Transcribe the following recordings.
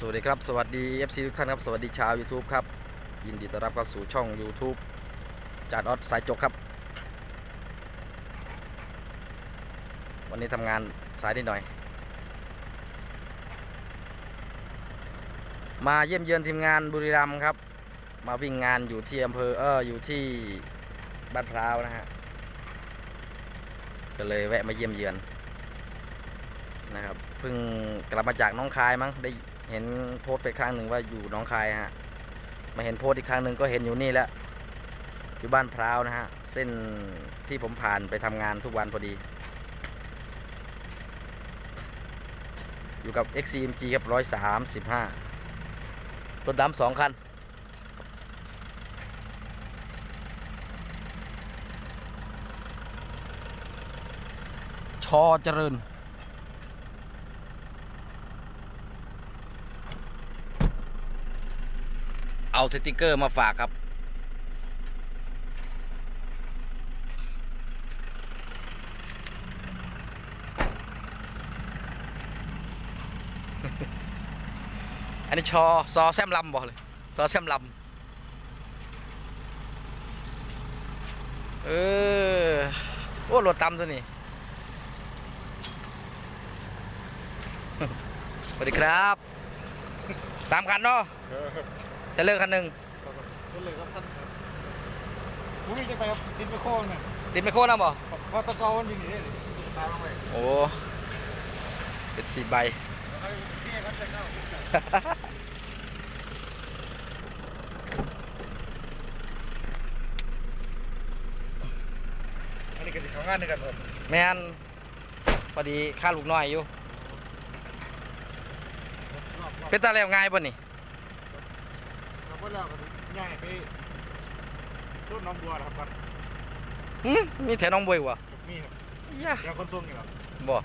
สวัสดีครับ สวัสดี FC ทุกท่านครับ สวัสดีชาว YouTube ครับ ยินดีต้อนรับเข้าสู่ช่อง YouTube จานออดสายจกครับ วันนี้ทำงานสายนิดหน่อย มาเยี่ยมเยือนทีมงานบุรีรัมย์ครับ มาวิ่งงานอยู่ที่อำเภอเอออยู่ที่บ้านพร้าวนะฮะ ก็เลยแวะมาเยี่ยมเยือนนะครับเพิ่งกลับมาจากน้องคายมั้งได้ เห็นโพสไปครั้งหนึ่งว่าอยู่น้องคายฮะ มาเห็นโพสอีกครั้งหนึ่งก็เห็นอยู่นี่แล้วอยู่บ้านพร้าวนะฮะ เส้นที่ผมผ่านไปทำงานทุกวันพอดี อยู่กับ XCMG ครับร้อยสามสิบห้ารถดำสองคัน ชอเจริญ เอาสติกเกอร์มาฝากครับ อันนี้ชอซอแซมลำบอกเลย ซอแซมลำเออ โอ้รถตำตัวนี้สวัสดีครับสามคันเนาะ จะเลิกคันหนึ่งก็เลยครับท่านครับผมวิ่งจะไปครับดินไปโค้งเนี่ยติดไม่โค่นำบ่พอตะเกามันยิงอย่างนี้ตามลงไปโอ้เป็นสี่ใบ แล้วก็ที่เขาจะเข้าอันนี้ก็ติดของงานด้วยกันครับแมนพอดีค่าลูกน้อยอยู่รอบๆเป็นตาแล้วง่ายป่ะนี่ เราก็เล่ากันง่ายไปต้นน้องบัวนะครับก่อนหืมมีแถวน้องบวยวะมีครับย่าเดี๋ยวคนส่งอยู่ครับบ่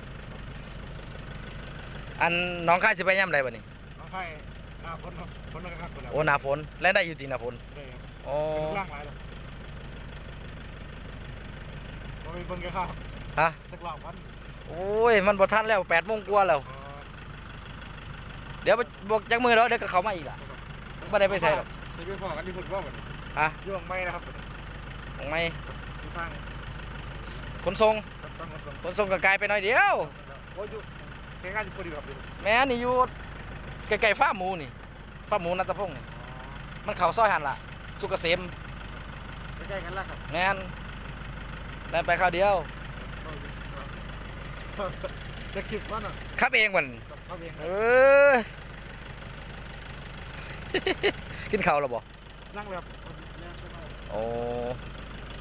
อันน้องค่ายสิไปย่ำไรป่ะนี่น้องไข่หน้าฝนครับฝนมันก็คักไปแล้วโอ้หนาฝนและได้อยู่ตีหนาฝนเลยครับโอ้เป็นร่างหลายแล้วเราไปเบิ่งกันครับฮะสักรอบวันโอ้ยมันบ่ทันแล้วแปดโมงกว่าแล้ว เดี๋ยวบอกจักมือแล้วเดี๋ยวก็เขามาอีกล่ะไม่ได้ไปใส่หรอกจะไปพอกันที่คุณพ่อกันฮะย่วงไม่นะครับของไม่ทุกทางขนส่งต้องมาส่งขนส่งก็ไกลไปหน่อยเดียว โอ้ยอยู่แค่งานอยู่พอดีครับแม่นี่อยู่ใกล้ๆฟ้าร์มหมูนี่ฟ้าร์มหมูนัตพงศ์นี่มันเข้าซอยหันล่ะ สุกเกษมใกล้ๆกันแล้วครับแม่นได้ไปข้าวเดียวจะคลิปว่าน่ะขับเองวันเขาเองเออ กินข้าวแล้วบ่นั่งเลยครับโอ้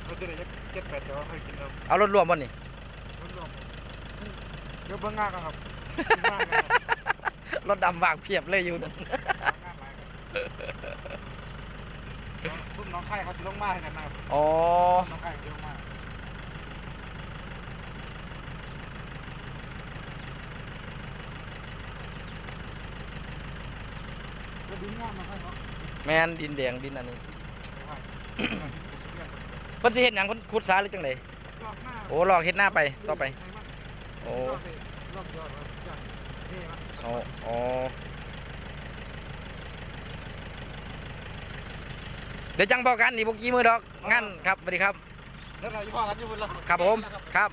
เราจะได้เจ็ดแปดเดี๋ยวให้กินครับเอารถรวมบ่นี่เดี๋ยวเบิ้งงานกันครับงานกันรถดำวางเพียบเลยอยู่นั่นงานหลายครับพุ่มน้องไข่เขาจะลงมาให้กันนะครับอ๋อน้องไข่จะลงมาจะดึงงานมาให้เขา แม่นดินแดงดินอันนี้เพิ่นสิเฮ็ดหยังเพิ่นขุดสาหรือจังไดโอ้ลอกเฮ็ดหน้าไปต่อไป โอ้รอบยอดครับยอดนี่นะอ๋ออ๋อเดี๋ยวจังบอกกันนี่พวกกี้มือดอกงั้นครับสวัสดีครับแล้วเราอยู่พ่อกันอยู่บนเราครับผมครับ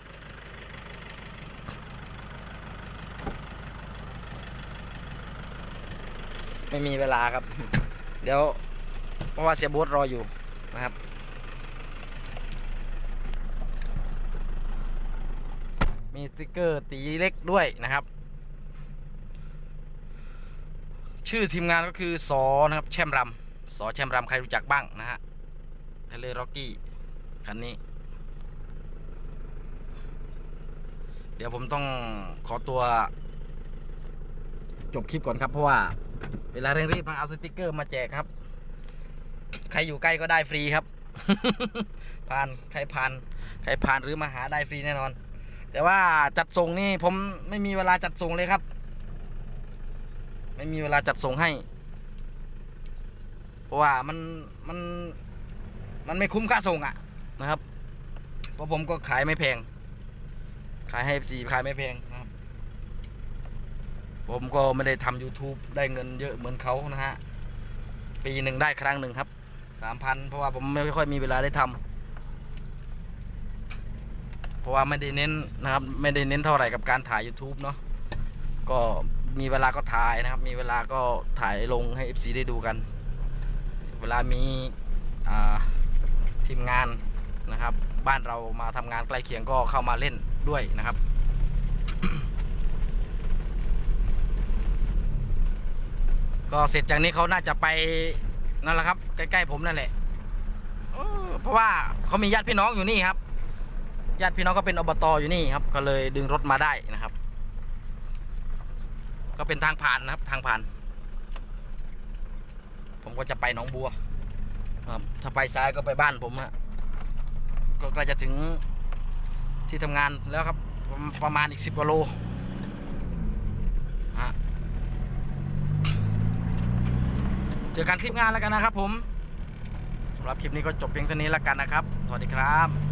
ไม่มีเวลาครับ เดี๋ยวเพราะว่าเสียบูธรออยู่นะครับ มีสติกเกอร์ตีเล็กด้วยนะครับ ชื่อทีมงานก็คือสอนะครับแชมรำสอแชมรำใครรู้จักบ้างนะฮะทะเลร็อกกี้คันนี้ เดี๋ยวผมต้องขอตัวจบคลิปก่อนครับเพราะว่า เวลาเร่งรีบมาเอาสติกเกอร์มาแจกครับ ใครอยู่ใกล้ก็ได้ฟรีครับ ผ่านใครผ่าน ใครผ่านหรือมาหาได้ฟรีแน่นอน แต่ว่าจัดส่งนี่ผมไม่มีเวลาจัดส่งเลยครับ ไม่มีเวลาจัดส่งให้เพราะว่ามันมันมันไม่คุ้มค่าส่งอะนะครับเพราะผมก็ขายไม่แพง ขายให้สี่ขายไม่แพงนะ ผมก็ไม่ได้ทำ YouTube ได้เงินเยอะเหมือนเขานะฮะ ปีหนึ่งได้ครั้งหนึ่งครับสามพันเพราะว่าผมไม่ค่อยมีเวลาได้ทำเพราะว่าไม่ได้เน้นนะครับ ไม่ได้เน้นเท่าไหร่กับการถ่าย YouTube เนาะก็มีเวลาก็ถ่ายนะครับ มีเวลาก็ถ่ายลงให้ FC ได้ดูกัน เวลามีทีมงานนะครับ บ้านเรามาทำงานใกล้เคียงก็เข้ามาเล่นด้วยนะครับ ก็เสร็จจากนี้เขาน่าจะไปนั่นแหละครับ ใกล้ๆผมนั่นแหละเพราะว่าเขามีญาติพี่น้องอยู่นี่ครับญาติพี่น้องก็เป็นอบตอยู่นี่ครับ ก็เลยดึงรถมาได้นะครับ ก็เป็นทางผ่านนะครับทางผ่าน ผมก็จะไปหนองบัวครับถ้าไปซ้ายก็ไปบ้านผมฮะก็ใกล้จะถึงที่ทำงานแล้วครับ ประมาณอีกสิบกว่าโลฮะ เจ อกันคลิปงานแล้วกันนะครับผมสำหรับคลิปนี้ก็จบเพียงเท่านี้แล้วกันนะครับ สวัสดีครับ